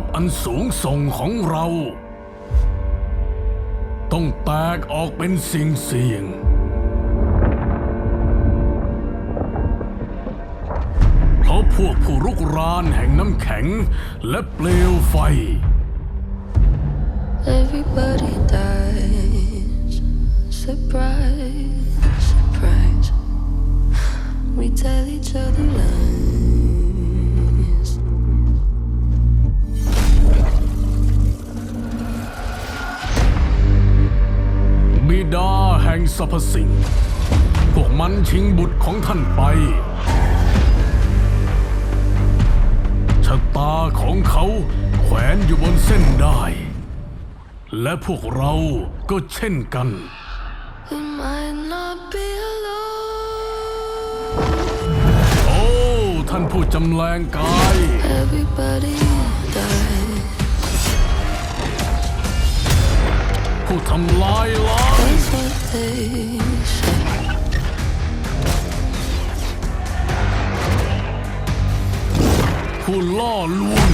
พอันสูงส่งของเรา ต้องแตกออกเป็นสิ่งเสียงเพราะพวกผู้รุกรานแห่งน้ำแข็งและเปลวไฟ Everybody dies. Surprise, ห่งสรรพสิ่ง พวกมันชิงบุตรของท่านไป ชะตาของเขาแขวนอยู่บนเส้นได้ และพวกเราก็เช่นกัน We might not be alone. โอ้ ท่านผู้จำแรงกาย Everybody dies. ผู้ทำลายล้าง ผู้ล่อลวง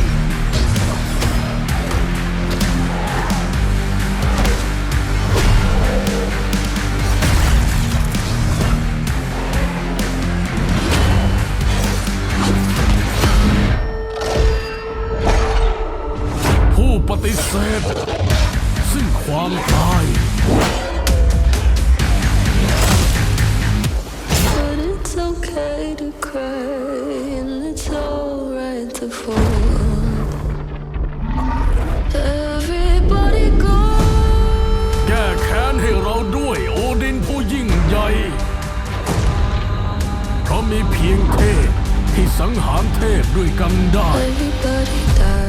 ผู้ปฏิเสธ ซึ่งความตาย แก้แค้นให้เราด้วยโอดินผู้ยิ่งใหญ่ เพราะมีเพียงเทพที่สังหารเทพด้วยกันได้ Everybody dies.